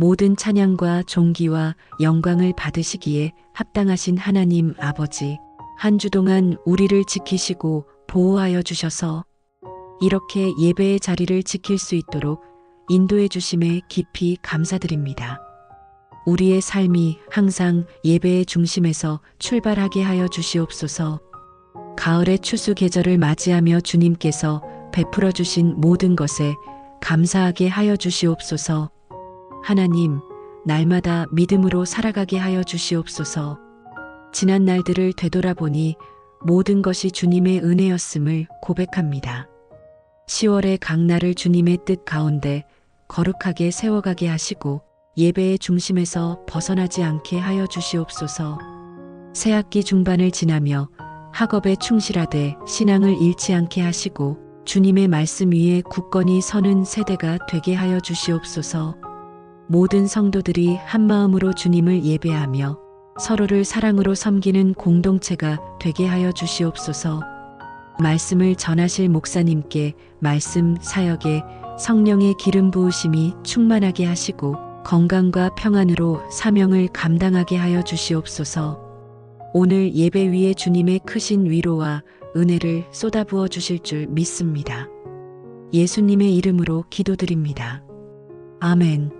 모든 찬양과 존귀와 영광을 받으시기에 합당하신 하나님 아버지, 한 주 동안 우리를 지키시고 보호하여 주셔서 이렇게 예배의 자리를 지킬 수 있도록 인도해 주심에 깊이 감사드립니다. 우리의 삶이 항상 예배의 중심에서 출발하게 하여 주시옵소서. 가을의 추수 계절을 맞이하며 주님께서 베풀어 주신 모든 것에 감사하게 하여 주시옵소서. 하나님, 날마다 믿음으로 살아가게 하여 주시옵소서. 지난 날들을 되돌아보니 모든 것이 주님의 은혜였음을 고백합니다. 10월의 강날을 주님의 뜻 가운데 거룩하게 세워가게 하시고 예배의 중심에서 벗어나지 않게 하여 주시옵소서. 새학기 중반을 지나며 학업에 충실하되 신앙을 잃지 않게 하시고 주님의 말씀 위에 굳건히 서는 세대가 되게 하여 주시옵소서. 모든 성도들이 한 마음으로 주님을 예배하며 서로를 사랑으로 섬기는 공동체가 되게 하여 주시옵소서. 말씀을 전하실 목사님께 말씀 사역에 성령의 기름 부으심이 충만하게 하시고 건강과 평안으로 사명을 감당하게 하여 주시옵소서. 오늘 예배 위에 주님의 크신 위로와 은혜를 쏟아부어 주실 줄 믿습니다. 예수님의 이름으로 기도드립니다. 아멘.